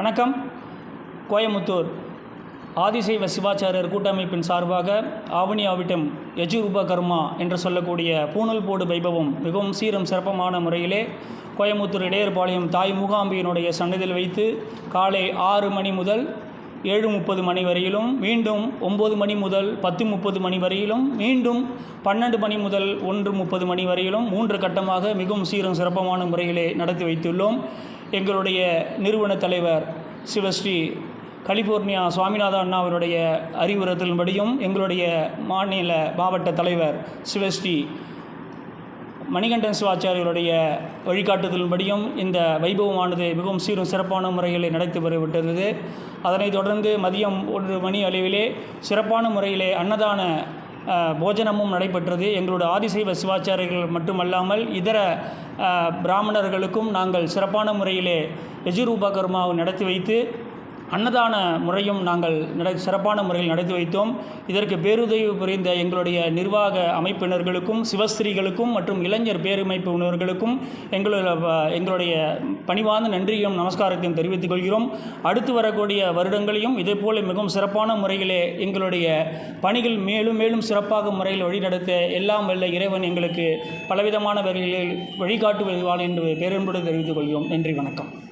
வணக்கம். கோயமுத்தூர். ஆதிசைவ சிவாச்சாரியர் கூட்டமைப்பின் சார்பாக ஆவணி ஆவிட்டம் யஜுரூப கர்மா என்று சொல்லக்கூடிய பூணல் போடு வைபவம் மிகவும் சீரும் சிறப்பமான முறையிலே கோயமுத்தூர் இடையர்பாளையம் தாய் மூகாம்பியினுடைய சன்னதியில் வைத்து காலை ஆறு மணி முதல் ஏழு முப்பது மணி வரையிலும் மீண்டும் ஒம்பது மணி முதல் பத்து முப்பது மணி வரையிலும் மீண்டும் பன்னெண்டு மணி முதல் ஒன்று முப்பது மணி வரையிலும் மூன்று கட்டமாக மிகவும் சீரும் சிறப்பமான முறையிலே நடத்தி வைத்துள்ளோம். எங்களுடைய நிறுவன தலைவர் சிவஸ்ரீ கலிபோர்னியா சுவாமிநாத அண்ணா அவருடைய அறிவுறுத்தலின்படியும் எங்களுடைய மாநில மாவட்ட தலைவர் சிவஸ்ரீ மணிகண்டன் சிவாச்சாரியருடைய வழிகாட்டுதலின்படியும் இந்த வைபவமானது மிகவும் சீரும் சிறப்பான முறையில் நடத்தி வருவிட்டது. அதனைத் தொடர்ந்து மதியம் ஒரு மணி அளவிலே சிறப்பான முறையிலே அன்னதான போஜனமும் நடைபெற்றது. எங்களோட ஆதிசைவ சிவாச்சாரியர்கள் மட்டுமல்லாமல் இதர பிராமணர்களுக்கும் நாங்கள் சிறப்பான முறையிலே யஜுரூப கர்மாவை நடத்தி வைத்து அன்னதான முறையும் நாங்கள் நட சிறப்பான முறையில் நடத்தி வைத்தோம். இதற்கு பேருதவி புரிந்த எங்களுடைய நிர்வாக அமைப்பினர்களுக்கும் சிவஸ்திரீகளுக்கும் மற்றும் இளைஞர் பேரமைப்பினர்களுக்கும் எங்களுடைய எங்களுடைய பணிவார்ந்த நன்றியும் நமஸ்காரத்தையும் தெரிவித்துக் கொள்கிறோம். அடுத்து வரக்கூடிய வருடங்களையும் இதேபோல் மிகவும் சிறப்பான முறையிலே எங்களுடைய பணிகள் மேலும் மேலும் சிறப்பாக முறையில் வழிநடத்த எல்லாம் வல்ல இறைவன் எங்களுக்கு பலவிதமான வகைகளில் வழிகாட்டுவான் என்று பேரன்போடு தெரிவித்துக் கொள்கிறோம். நன்றி வணக்கம்.